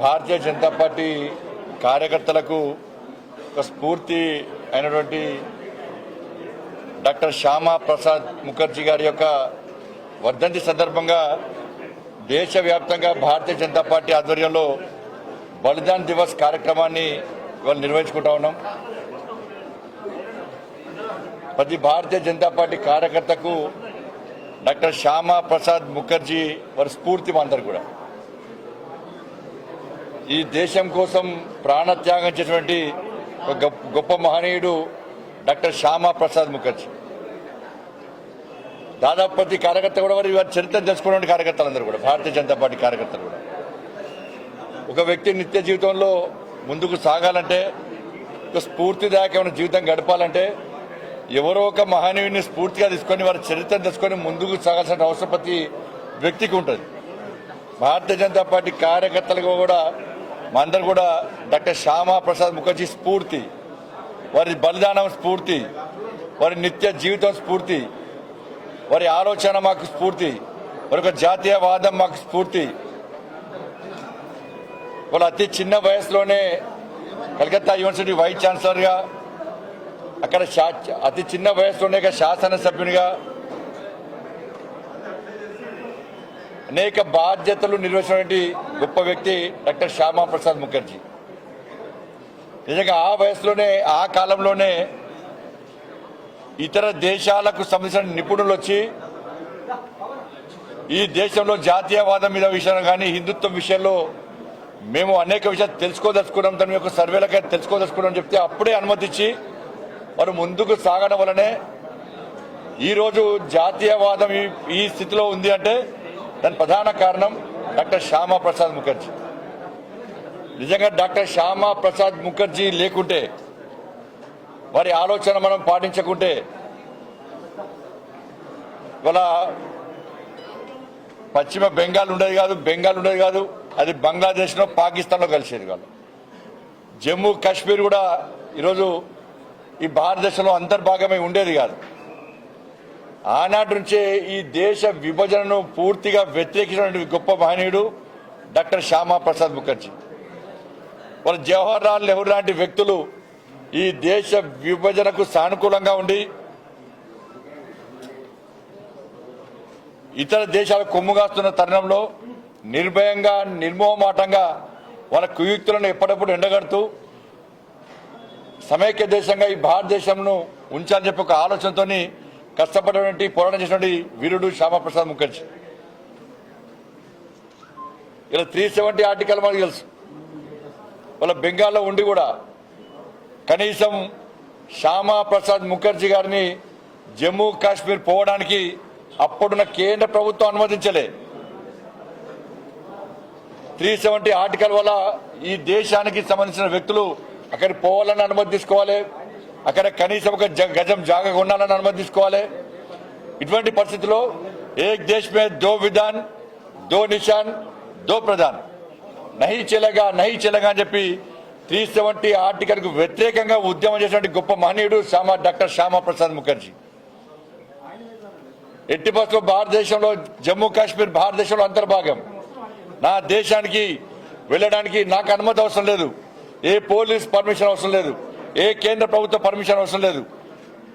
భారతీయ Janata party కార్యకర్తలకు ఒక స్ఫూర్తి అయినటువంటి డాక్టర్ శ్యామా ప్రసాద్ ముఖర్జీ గారి యొక్క వర్ధంతి సందర్భంగా దేశవ్యాప్తంగా భారతీయ జనతా పార్టీ ఆధ్వర్యంలో బలిదాన్ దివస్ కార్యక్రమాన్ని ఇవాళ నిర్వహించుకుంటా ఉన్నాం. ప్రతి భారతీయ జనతా పార్టీ కార్యకర్తకు డాక్టర్ శ్యామా ప్రసాద్ ముఖర్జీ వారి స్ఫూర్తి మా అందరు కూడా. ఈ దేశం కోసం ప్రాణత్యాగం చేసినటువంటి ఒక గొప్ప- గొప్ప మహనీయుడు డాక్టర్ శ్యామా ప్రసాద్ ముఖర్జీ. దాదాపు ప్రతి కార్యకర్త కూడా వారి వారి చరిత్ర తెలుసుకున్న కార్యకర్తలందరూ కూడా భారతీయ జనతా పార్టీ కార్యకర్తలు కూడా. ఒక వ్యక్తి నిత్య జీవితంలో ముందుకు సాగాలంటే ఒక స్ఫూర్తిదాయకమైన జీవితం గడపాలంటే ఎవరో ఒక మహనీయుని స్ఫూర్తిగా తీసుకొని వారి చరిత్రను తెలుసుకొని ముందుకు సాగాల్సిన అవసరం ప్రతి వ్యక్తికి ఉంటుంది. భారతీయ జనతా పార్టీ కార్యకర్తలకు కూడా మా అందరు కూడా డాక్టర్ శ్యామా ప్రసాద్ ముఖర్జీ స్ఫూర్తి వారి బలిదానం స్ఫూర్తి వారి నిత్య జీవితం స్ఫూర్తి వారి ఆలోచన మాకు స్ఫూర్తి వారి యొక్క జాతీయవాదం మాకు స్ఫూర్తి. వాళ్ళ అతి చిన్న వయసులోనే కలకత్తా యూనివర్సిటీ వైస్ ఛాన్సలర్గా అక్కడ అతి చిన్న వయసులోనే శాసనసభ్యునిగా అనేక బాధ్యతలు నిర్వహించినటువంటి గొప్ప వ్యక్తి డాక్టర్ శ్యామా ప్రసాద్ ముఖర్జీ. నిజంగా ఆ వయసులోనే ఆ కాలంలోనే ఇతర దేశాలకు సంబంధించిన నిపుణులు వచ్చి ఈ దేశంలో జాతీయవాదం మీద విషయంలో కానీ హిందుత్వం విషయంలో మేము అనేక విషయాలు తెలుసుకోదలుచుకున్నాం దాని యొక్క సర్వేలకై తెలుసుకోదలుచుకున్నాం అని చెప్తే అప్పుడే అనుమతించి వారు ముందుకు సాగడం వలనే ఈరోజు జాతీయవాదం ఈ- ఈ స్థితిలో ఉంది అంటే దాని ప్రధాన కారణం డాక్టర్ శ్యామా ప్రసాద్ ముఖర్జీ. నిజంగా డాక్టర్ శ్యామా ప్రసాద్ ముఖర్జీ లేకుంటే వారి ఆలోచన మనం పాటించకుంటే ఇవాళ పశ్చిమ బెంగాల్ ఉండేది కాదు బెంగాల్ ఉండేది కాదు అది బంగ్లాదేశ్లో పాకిస్తాన్లో కలిసేది కాదు. జమ్మూ కాశ్మీర్ కూడా ఈరోజు ఈ భారతదేశంలో అంతర్భాగమై ఉండేది కాదు. ఆనాటి నుంచే ఈ దేశ విభజనను పూర్తిగా వ్యతిరేకించినటువంటి గొప్ప మహనీయుడు డాక్టర్ శ్యామా ప్రసాద్ ముఖర్జీ. వాళ్ళ జవహర్ లాల్ నెహ్రూ లాంటి వ్యక్తులు ఈ దేశ విభజనకు సానుకూలంగా ఉండి ఇతర దేశాల కొమ్ముగాస్తున్న తరుణంలో నిర్భయంగా నిర్మోహమాటంగా వాళ్ళ కుయుక్తులను ఎప్పటికప్పుడు ఎండగడుతూ సమైక్య దేశంగా ఈ భారతదేశంను ఉంచాలని చెప్పి ఒక ఆలోచనతోని కష్టపడినటువంటి పోరాటం చేసినటువంటి వీరుడు శ్యామప్రసాద్ ముఖర్జీ. ఇలా త్రీ సెవెంటీ ఆర్టికల్ మనకు తెలుసు. వాళ్ళ బెంగాల్లో ఉండి కూడా కనీసం శ్యామా ప్రసాద్ ముఖర్జీ గారిని జమ్మూ కాశ్మీర్ పోవడానికి అప్పుడున్న కేంద్ర ప్రభుత్వం అనుమతించలే. త్రీ సెవెంటీ ఆర్టికల్ వల్ల ఈ దేశానికి సంబంధించిన వ్యక్తులు అక్కడికి పోవాలని అనుమతి తీసుకోవాలి. అక్కడ కనీసం ఒక జ- గజం జాగా ఉండాలని అనుమతి తీసుకోవాలి ఇటువంటి పరిస్థితుల్లో ఏక్ దేశ్ మే దో విధాన్ దో నిషాన్ దో ప్రధాన్. నహి చెలగా నహి చెలగా అని చెప్పి త్రీ సెవెంటీ ఆర్టికల్కు వ్యతిరేకంగా ఉద్యమం చేసినటువంటి గొప్ప మహనీయుడు శ్యామ డాక్టర్ శ్యామా ప్రసాద్ ముఖర్జీ. ఎట్టి బస్సులో భారతదేశంలో జమ్మూ కాశ్మీర్ భారతదేశంలో అంతర్భాగం. నా దేశానికి వెళ్ళడానికి నాకు అనుమతి అవసరం లేదు. ఏ పోలీస్ పర్మిషన్ అవసరం లేదు. ఏ కేంద్ర ప్రభుత్వ పర్మిషన్ అవసరం లేదు.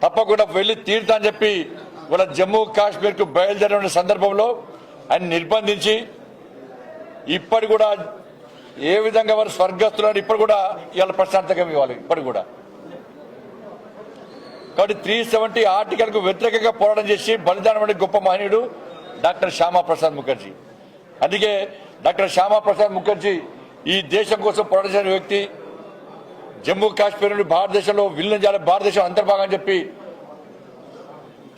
తప్పకుండా వెళ్ళి తీరుతా అని చెప్పి వాళ్ళ జమ్మూ కాశ్మీర్కు బయలుదేరిన సందర్భంలో ఆయన నిర్బంధించి ఇప్పటి కూడా ఏ విధంగా వారు స్వర్గస్తున్నారు ఇప్పుడు కూడా ఇవాళ ప్రశాంతంగా ఇవ్వాలి ఇప్పటి కూడా. కాబట్టి త్రీ సెవెంటీ ఆర్టికల్కు వ్యతిరేకంగా పోరాటం చేసి బలిదానం గొప్ప మహనీయుడు డాక్టర్ శ్యామాప్రసాద్ ముఖర్జీ. అందుకే డాక్టర్ శ్యామాప్రసాద్ ముఖర్జీ ఈ దేశం కోసం పోరాటం వ్యక్తి జమ్మూ కాశ్మీర్ నుండి భారతదేశంలో విలీనం చేయాలి భారతదేశం అంతర్భాగం అని చెప్పి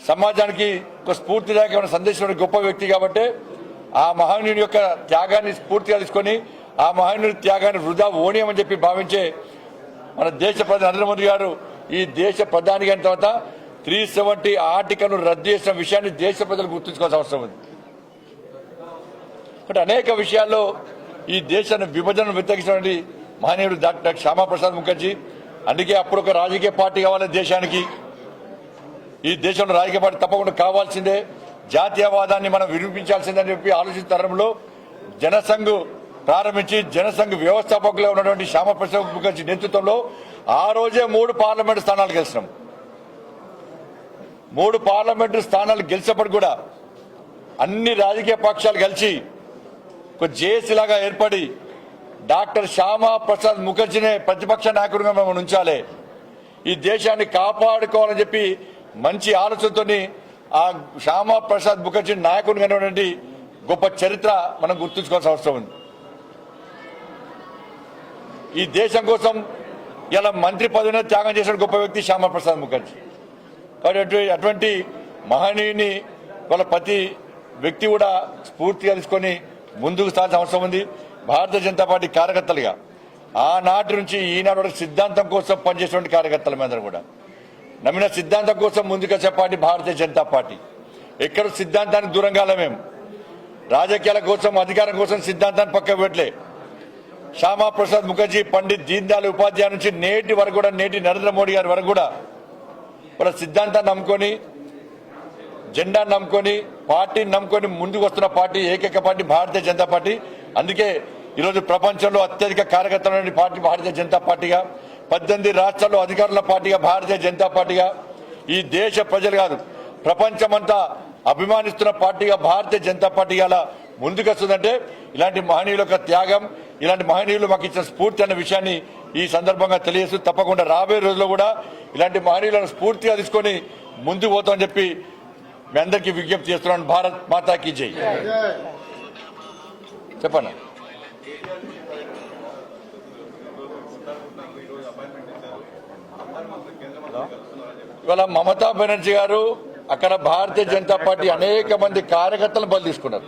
సమాజానికి ఒక స్ఫూర్తిదాయకమైన సందేశం గొప్ప వ్యక్తి కాబట్టి ఆ మహనీయుని యొక్క త్యాగాన్ని స్ఫూర్తిగా తీసుకొని ఆ మహనీయుని త్యాగాన్ని వృధా ఓనియమని చెప్పి భావించే మన దేశ ప్రధాని నరేంద్ర మోదీ గారు ఈ దేశ ప్రధాని అయిన తర్వాత త్రీ సెవెంటీ ఆర్టికల్ను రద్దు చేసిన విషయాన్ని దేశ ప్రజలు గుర్తుంచుకోవాల్సిన అవసరం ఉంది. కాబట్టి అనేక విషయాల్లో ఈ దేశాన్ని విభజనను వ్యతిరేకించినటువంటి మానేయుడు డాక్టర్ శ్యామాప్రసాద్ ముఖర్జీ. అందుకే అప్పుడు ఒక రాజకీయ పార్టీ కావాలి దేశానికి. ఈ దేశంలో రాజకీయ పార్టీ తప్పకుండా కావాల్సిందే. జాతీయవాదాన్ని మనం వినిపించాల్సిందని చెప్పి ఆలోచించిన తరంలో జనసంఘ్ ప్రారంభించి జనసంఘ్ వ్యవస్థాపకులుగా ఉన్నటువంటి శ్యామప్రసాద్ ముఖర్జీ నేతృత్వంలో ఆ రోజే మూడు పార్లమెంటు స్థానాలు గెలిచినాం. మూడు పార్లమెంటు స్థానాలు గెలిచినప్పుడు కూడా అన్ని రాజకీయ పక్షాలు కలిసి ఒక జేఏసీ లాగా ఏర్పడి డాక్టర్ శ్యామా ప్రసాద్ ముఖర్జీనే ప్రతిపక్ష నాయకుడిగా మేము ఉంచాలి. ఈ దేశాన్ని కాపాడుకోవాలని చెప్పి మంచి ఆలోచనతోని ఆ శ్యామా ప్రసాద్ ముఖర్జీ నాయకుడిగా గొప్ప చరిత్ర మనం గుర్తుంచుకోవాల్సిన అవసరం ఉంది. ఈ దేశం కోసం ఇలా మంత్రి పదవిని త్యాగం చేసిన గొప్ప వ్యక్తి శ్యామా ప్రసాద్ ముఖర్జీ. కాబట్టి అటువంటి మహనీయుని వాళ్ళ ప్రతి వ్యక్తి కూడా స్ఫూర్తిగా తీసుకొని ముందుకు సాగాల్సిన అవసరం ఉంది. భారతీయ జనతా పార్టీ కార్యకర్తలుగా ఆనాటి నుంచి ఈనాడు వరకు సిద్ధాంతం కోసం పనిచేసినటువంటి కార్యకర్తల మీద కూడా. నమ్మిన సిద్ధాంతం కోసం ముందుకొచ్చే పార్టీ భారతీయ జనతా పార్టీ. ఎక్కడ సిద్ధాంతానికి దూరంగా మేము. రాజకీయాల కోసం అధికారం కోసం సిద్ధాంతాన్ని పక్క పెట్టలే. శ్యామా ప్రసాద్ ముఖర్జీ పండిత్ దీన్ దయాళ్ ఉపాధ్యాయ నుంచి నేటి వరకు కూడా నేటి నరేంద్ర మోడీ గారి వరకు కూడా వాళ్ళ సిద్ధాంతాన్ని నమ్ముకొని జెండాను నమ్ముకొని పార్టీని నమ్ముకొని ముందుకు వస్తున్న పార్టీ ఏకైక పార్టీ భారతీయ జనతా పార్టీ. అందుకే ఈరోజు ప్రపంచంలో అత్యధిక కార్యకర్తలైన పార్టీ భారతీయ జనతా పార్టీగా పద్దెనిమిది రాష్ట్రాల్లో అధికారుల పార్టీగా భారతీయ జనతా పార్టీగా ఈ దేశ ప్రజలు కాదు ప్రపంచమంతా అభిమానిస్తున్న పార్టీగా భారతీయ జనతా పార్టీ అలా ముందుకొస్తుందంటే ఇలాంటి మహనీయుల యొక్క త్యాగం ఇలాంటి మహనీయులు మాకు ఇచ్చిన స్ఫూర్తి అన్న విషయాన్ని ఈ సందర్భంగా తెలియజేస్తూ తప్పకుండా రాబోయే రోజుల్లో కూడా ఇలాంటి మహనీయులను స్ఫూర్తిగా తీసుకొని ముందుకు పోతామని చెప్పి మీ అందరికీ విజ్ఞప్తి చేస్తున్నాను. భారత్ మాతాకి జై. చెప్పండి. ఇవాళ మమతా బెనర్జీ గారు అక్కడ భారతీయ జనతా పార్టీ అనేక మంది కార్యకర్తలను బలి తీసుకున్నారు.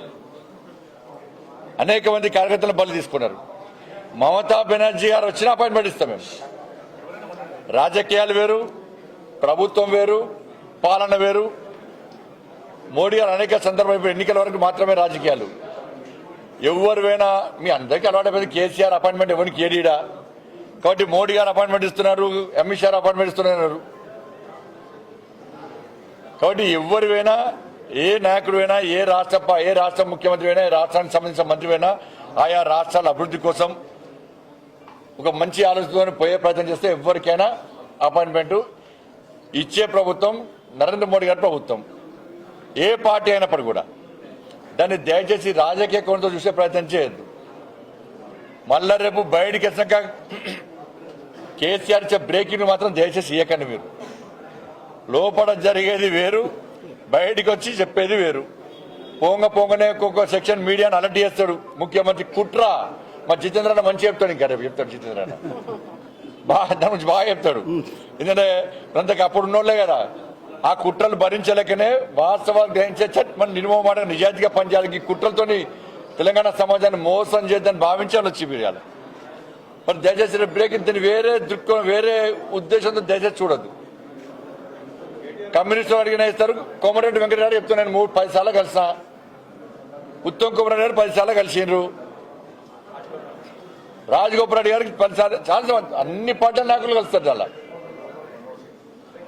అనేక మంది కార్యకర్తలను బలి తీసుకున్నారు. మమతా బెనర్జీ గారు వచ్చిన అపాయింట్మెంట్ ఇస్తాం మేము. రాజకీయాలు వేరు ప్రభుత్వం వేరు పాలన వేరు. మోడీ గారు అనేక సందర్భం ఎన్నికల వరకు మాత్రమే రాజకీయాలు. ఎవరు పోయినా మీ అందరికీ అలవాటు కేసీఆర్ అపాయింట్మెంట్ ఎవరికి ఏడీడా కాబట్టి మోడీ గారు అపాయింట్మెంట్ ఇస్తున్నారు అమిత్ షా అపాయింట్మెంట్ ఇస్తున్నారు. కాబట్టి ఎవరు పోయినా ఏ నాయకుడు అయినా ఏ రాష్ట్ర ఏ రాష్ట్ర ముఖ్యమంత్రి అయినా ఏ రాష్ట్రానికి సంబంధించిన మంత్రి అయినా ఆయా రాష్ట్రాల అభివృద్ధి కోసం ఒక మంచి ఆలోచనతో పోయే ప్రయత్నం చేస్తే ఎవరికైనా అపాయింట్మెంట్ ఇచ్చే ప్రభుత్వం నరేంద్ర మోడీ గారి ప్రభుత్వం. ఏ పార్టీ అయినప్పుడు కూడా. దాన్ని దయచేసి రాజకీయ కోణంతో చూసే ప్రయత్నం చేయొద్దు. మళ్ళా రేపు బయటికి వచ్చాక కేసీఆర్ ఇచ్చే బ్రేకింగ్ మాత్రం దయచేసి ఇయ్యకండి మీరు. లోపల జరిగేది వేరు బయటికి వచ్చి చెప్పేది వేరు. పోంగ పోంగనే ఒక్కొక్క సెక్షన్ మీడియాను అలర్ట్ చేస్తాడు. ముఖ్యమంత్రి కుట్ర. మా జితేంద్రన్న మంచి చెప్తాడు ఇంకా రేపు చెప్తాడు జితేంద్రన్న బాగా దాని గురించి బాగా చెప్తాడు. ఎందుకంటే అంతకు అప్పుడు ఉన్నోళ్ళే కదా. ఆ కుట్రలు భరించలేకనే వాస్తవాలు గ్రహించే చట్ మన నిర్మమాట నిజాయితీగా పనిచేయాలి ఈ కుట్రలతోని తెలంగాణ సమాజాన్ని మోసం చేద్దని భావించాలి వచ్చి మీరు మరి దయచేసి బ్రేక్ దీన్ని వేరే దృక్కోణం వేరే ఉద్దేశంతో దయచేసి చూడద్దు. కమ్యూనిస్టులు అడిగిన ఇస్తారు కోమరెడ్డి వెంకటరెడ్డి చెప్తున్నా నేను మూడు పది సార్లు కలిసా ఉత్తమ్ కుమార్ గారు పది సార్లు కలిసిండ్రు. రాజగోపాల్ రెడ్డి గారికి పది సార్లు చాలా అన్ని పార్టీల నాయకులు కలుస్తారు చాలా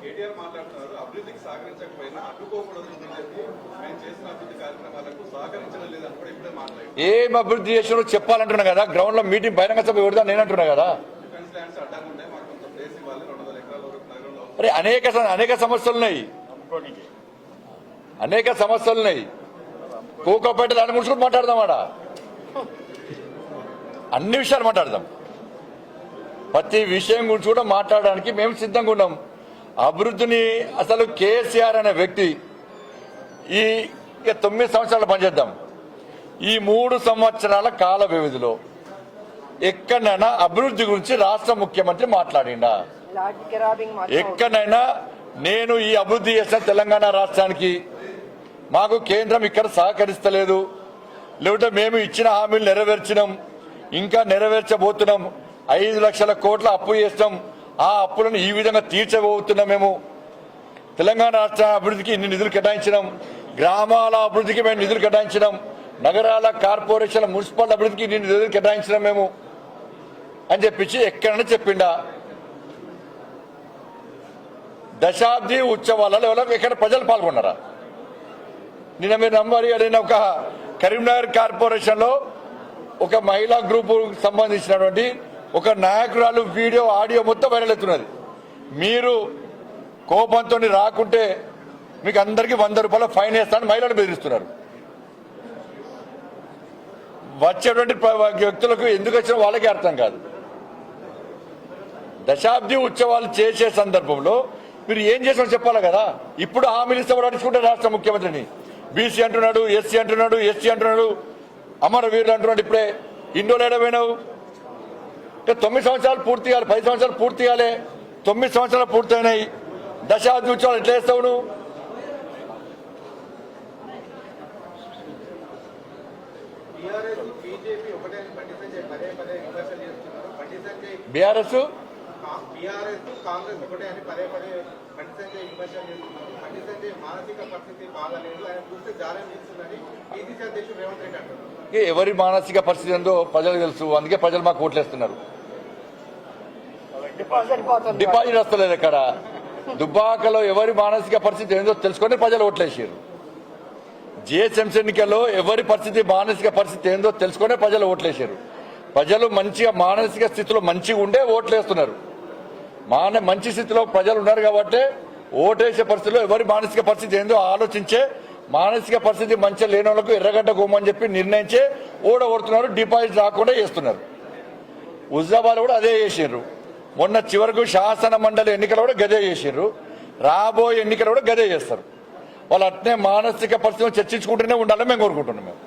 కేటీఆర్ మాట్లాడుతున్నారు అభివృద్ధికి సహకరించకపోయినా అడ్డుకోకూడదు అని చెప్పి మేము చేసిన అభివృద్ధి కార్యక్రమాలకు సహకరించడం లేదని కూడా ఇప్పుడే మాట్లాడారు ఏం అభివృద్ధి చేసినో చెప్పాలంటున్నా కదా. గ్రౌండ్లో మీటింగ్ బహిరంగ సభ పెడతా నేను అంటున్నా కదా. అరే అనేక అనేక సమస్యలు ఉన్నాయి. అనేక సమస్యలు ఉన్నాయి. కోకోపేట దాని గురించి కూడా మాట్లాడదాం ఆడ. అన్ని విషయాలు మాట్లాడదాం. ప్రతి విషయం గురించి కూడా మాట్లాడడానికి మేము సిద్ధంగా ఉన్నాం. అభివృద్ధిని అసలు కేసీఆర్ అనే వ్యక్తి ఈ తొమ్మిది సంవత్సరాలు పనిచేద్దాం. ఈ మూడు సంవత్సరాల కాల వ్యవధిలో ఎక్కడైనా అభివృద్ధి గురించి రాష్ట్ర ముఖ్యమంత్రి మాట్లాడిండా? ఎక్కడైనా నేను ఈ అభివృద్ధి చేసిన తెలంగాణ రాష్ట్రానికి మాకు కేంద్రం ఇక్కడ సహకరిస్తలేదు. లేకుంటే మేము ఇచ్చిన హామీలు నెరవేర్చినాం. ఇంకా నెరవేర్చబోతున్నాం. ఐదు లక్షల కోట్ల అప్పు చేస్తాం ఆ అప్పులను ఈ విధంగా తీర్చబోతున్నాం మేము. తెలంగాణ రాష్ట్ర అభివృద్ధికి ఇన్ని నిధులు కేటాయించినాం. గ్రామాల అభివృద్ధికి మేము నిధులు కేటాయించినాం. నగరాల కార్పొరేషన్ల మున్సిపల్ అభివృద్ధికి నేను నిధులు కేటాయించడం మేము అని చెప్పించి ఎక్కడైనా చెప్పిండా. దశాబ్ది ఉత్సవాలలో ఎవరో ఎక్కడ ప్రజలు పాల్గొన్నారా? నిన్న మీరు నమ్మరి అడిగిన ఒక కరీంనగర్ కార్పొరేషన్లో ఒక మహిళా గ్రూపు సంబంధించినటువంటి ఒక నాయకురాలు వీడియో ఆడియో మొత్తం వైరల్ అవుతున్నది. మీరు కోపంతో రాకుంటే మీకు అందరికీ వంద రూపాయల ఫైన్ వేస్తానని మహిళలు బెదిరిస్తున్నారు. వచ్చేటువంటి వ్యక్తులకు ఎందుకు వచ్చిన వాళ్ళకే అర్థం కాదు. దశాబ్ది ఉత్సవాలు చేసే సందర్భంలో మీరు ఏం చేసామో చెప్పాలి కదా. ఇప్పుడు హామీలు ఇస్తే అడుచుకుంటే రాష్ట్ర ముఖ్యమంత్రిని? బీసీ అంటున్నాడు ఎస్సీ అంటున్నాడు ఎస్సీ అంటున్నాడు అమరవీరులు అంటున్నాడు ఇప్పుడే. ఇండోలు ఏడమైనవు అంటే తొమ్మిది సంవత్సరాలు పూర్తి కాలి పది సంవత్సరాలు పూర్తి కాలే తొమ్మిది సంవత్సరాలు పూర్తయినాయి. దశాబ్ది ఉత్సవాలు ఎట్లా వేస్తావు నువ్వు టీఆర్ఎస్ బీజేపీ ఒకటే అని బండి సంజయ్ పదే పదే విమర్శలు చేస్తున్నారు బండి సంజయ్ బీఆర్ఎస్ టీఆర్ఎస్ కాంగ్రెస్ ఒకటే అని పదే పదే బండి సంజయ్ విమర్శలు చేస్తున్నారు బండి సంజయ్ మానసిక పరిస్థితి బాగాలేదు ఆయన చూస్తే జాలం చేస్తుందని బీసీసీ అధ్యక్షుడు రేవంత్ రెడ్డి అంటున్నారు ఏ ఎవరి మానసిక పరిస్థితి ఏందో ప్రజలకు తెలుసు. అందుకే ప్రజలు మాకు ఓట్లేస్తున్నారు. డిపాజిట్ వస్తలేదు ఇక్కడ దుబ్బాకలో ఎవరి మానసిక పరిస్థితి ఏందో తెలుసుకొని ప్రజలు ఓట్లేసారు జిహెచ్ఎంసీ ఎన్నికల్లో ఎవరి పరిస్థితి మానసిక పరిస్థితి ఏందో తెలుసుకునే ప్రజలు ఓట్లేసారు ప్రజలు మంచిగా మానసిక స్థితిలో మంచిగా ఉండే ఓట్లేస్తున్నారు. మాన మంచి స్థితిలో ప్రజలు ఉన్నారు కాబట్టి ఓటేసే పరిస్థితిలో ఎవరి మానసిక పరిస్థితి ఏందో ఆలోచించే మానసిక పరిస్థితి మంచిగా లేని వాళ్ళకు ఎర్రగడ్డ గోమని చెప్పి నిర్ణయించే ఓడగొడుతున్నారు డిపాజిట్ రాకుండా చేస్తున్నారు. హుజాబాద్ కూడా అదే చేసిండ్రు. మొన్న చివరకు శాసన మండలి ఎన్నికలు కూడా గదే చేసిండ్రు. రాబోయే ఎన్నికలు కూడా గదే చేస్తారు. వాళ్ళు అట్నే మానసిక పరిస్థితులు చర్చించుకుంటూనే ఉండాలని మేము కోరుకుంటున్నాం మేము.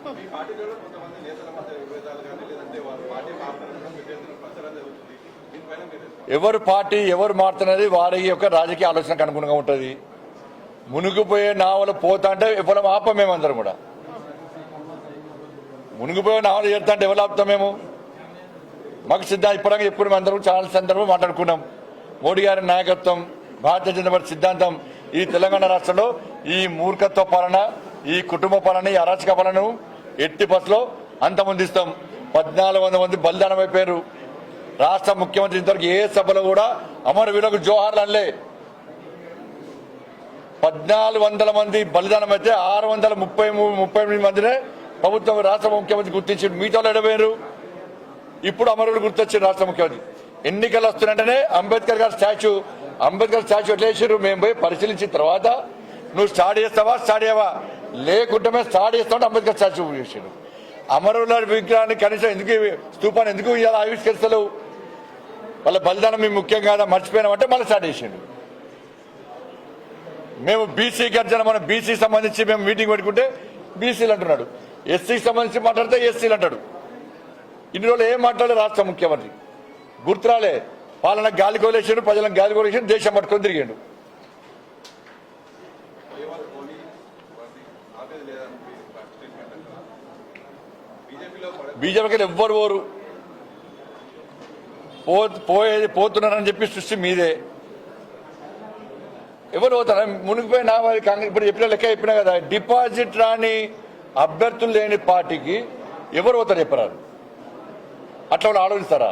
ఎవరు పార్టీ ఎవరు మారుతున్నది వారి యొక్క రాజకీయ ఆలోచనకు అనుగుణంగా ఉంటుంది. మునిగిపోయే నావలు పోతా అంటే ఎవరు ఆపం మేమందరం కూడా. మునిగిపోయే నావలు చేస్తా అంటే ఎవరు ఆపుతాం మేము? మాకు సిద్ధాంతం ఇప్పటికే చెప్పుకున్నాం అందరం చాలా సందర్భం మాట్లాడుకున్నాం. మోడీ గారి నాయకత్వం భారతీయ జనతా పార్టీ సిద్ధాంతం ఈ తెలంగాణ రాష్ట్రంలో ఈ మూర్ఖత్వ పాలన ఈ కుటుంబ పాలన ఈ అరాచక పాలనను ఎట్టి బస్సులో అంతమొందిస్తాం. పద్నాలుగు వందల మంది బలిదానం అయిపోయారు. రాష్ట్ర ముఖ్యమంత్రి ఇంతవరకు ఏ సభలో కూడా అమరవీరులకు జోహార్లు అనలే. పద్నాలుగు వందల మంది బలిదానం అయితే ఆరు వందల ముప్పై మూడు ముప్పై ఎనిమిది మందినే ప్రభుత్వం రాష్ట్ర ముఖ్యమంత్రి గుర్తించి మీతో ఎడబోయారు ఇప్పుడు అమరుడు గుర్తొచ్చారు రాష్ట్ర ముఖ్యమంత్రి. ఎన్నికలు వస్తున్నట్టనే అంబేద్కర్ గారి స్టాచ్యూ అంబేద్కర్ స్టాచ్యూ ఎట్లా వేసారు మేము పోయి పరిశీలించిన తర్వాత నువ్వు స్టార్ట్ చేస్తావా స్టార్ట్ చేయవా? లేకుంటే మేము స్టార్ట్ చేస్తామంటే అంబేద్కర్ స్టాచ్యూ చేసాడు అమరుల విగ్రహాన్ని కనీసం ఎందుకు స్తూపాన్ని ఎందుకు ఇవ్వాలి ఆవిష్కరిస్తలేవు? వాళ్ళ బలిదానం మేము ముఖ్యం కాదా మర్చిపోయినామంటే మళ్ళీ స్టార్ట్ చేసిండు. మేము బీసీ గర్జన మనం బీసీ సంబంధించి మేము మీటింగ్ పెట్టుకుంటే బీసీలు అంటున్నాడు. ఎస్సీకి సంబంధించి మాట్లాడితే ఎస్సీలు అంటాడు. ఇన్ని రోజులు ఏం మాట్లాడే రాష్ట్ర ముఖ్యమంత్రి. గుర్తురాలే పాలన గాలి కోలేసాడు ప్రజలను గాలి కోలేసాడు దేశం పట్టుకొని తిరిగాడు. పోయేవాళ్ళు పోనీ ఆపేది లేదని బీజేపీలో బీజేపీకి ఎవ్వరు పోరు. పో పోయేది పోతున్నారని చెప్పి సృష్టి మీదే. ఎవరు పోతారా? మునిగిపోయినా మరి కాంగ్రెస్ ఇప్పుడు చెప్పిన లెక్క చెప్పినా కదా డిపాజిట్ రాని అభ్యర్థులు లేని పార్టీకి ఎవరు పోతారు చెప్పరారు అట్లా వాళ్ళు ఆలోచిస్తారా?